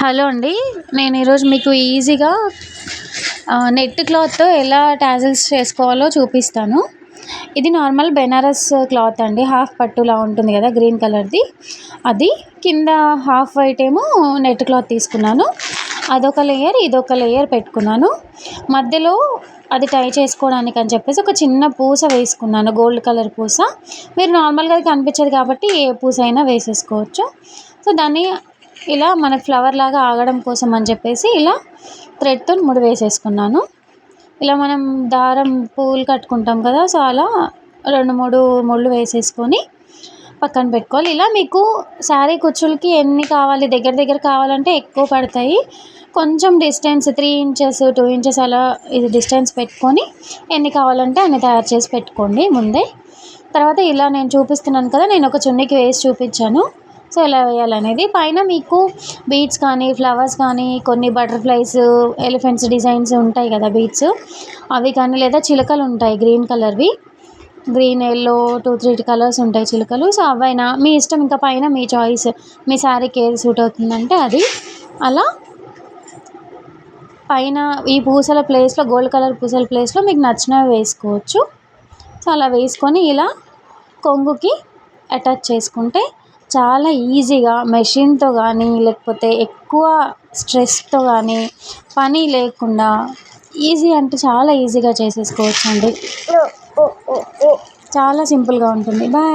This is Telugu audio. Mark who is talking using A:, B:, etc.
A: హలో అండి. నేను ఈరోజు మీకు ఈజీగా నెట్ క్లాత్తో ఎలా టాజిల్స్ చేసుకోవాలో చూపిస్తాను. ఇది నార్మల్ బెనారస్ క్లాత్ అండి. హాఫ్ పట్టులా ఉంటుంది కదా గ్రీన్ కలర్ది. అది కింద హాఫ్ వైట్ ఏమో నెట్ క్లాత్ తీసుకున్నాను. అదొక లేయర్ ఇదొక లేయర్ పెట్టుకున్నాను. మధ్యలో అది టై చేసుకోవడానికి అని చెప్పేసి ఒక చిన్న పూస వేసుకున్నాను గోల్డ్ కలర్ పూస. మీరు నార్మల్గా అది కనిపించదు కాబట్టి ఏ పూస అయినా వేసేసుకోవచ్చు. సో దాన్ని ఇలా మన ఫ్లవర్ లాగా ఆగడం కోసం అని చెప్పేసి ఇలా థ్రెడ్తో ముడి వేసేసుకున్నాను. ఇలా మనం దారం పూలు కట్టుకుంటాం కదా సో అలా రెండు మూడు ముళ్ళు వేసేసుకొని పక్కన పెట్టుకోవాలి. ఇలా మీకు శారీ కుచ్చులకి ఎన్ని కావాలి దగ్గర దగ్గర కావాలంటే ఎక్కువ పడతాయి. కొంచెం distance three inches two inches అలా ఇది డిస్టెన్స్ పెట్టుకొని ఎన్ని కావాలంటే అన్ని తయారు చేసి పెట్టుకోండి ముందే. తర్వాత ఇలా నేను చూపిస్తున్నాను కదా నేను ఒక చున్నీకి వేసి చూపించాను. సో ఎలా వేయాలనేది. పైన మీకు బీడ్స్ కానీ ఫ్లవర్స్ కానీ కొన్ని బటర్ఫ్లైస్ ఎలిఫెంట్స్ డిజైన్స్ ఉంటాయి కదా బీడ్స్ అవి కానీ లేదా చిలకలు ఉంటాయి green కలర్వి. Green yellow two three colours ఉంటాయి చిలుకలు. సో అవైనా మీ ఇష్టం ఇంకా పైన మీ చాయిస్ మీ శారీకి ఏది సూట్ అవుతుందంటే అది. అలా పైన ఈ పూసల ప్లేస్లో గోల్డ్ కలర్ పూసల ప్లేస్లో మీకు నచ్చినవి వేసుకోవచ్చు. సో అలా వేసుకొని ఇలా కొంగుకి అటాచ్ చేసుకుంటే చాలా ఈజీగా మెషిన్తో కానీ లేకపోతే ఎక్కువ స్ట్రెస్తో కానీ పని లేకుండా ఈజీ అంటే చాలా ఈజీగా చేసేసుకోవచ్చు అండి చాలా సింపుల్గా ఉంటుంది. బాయ్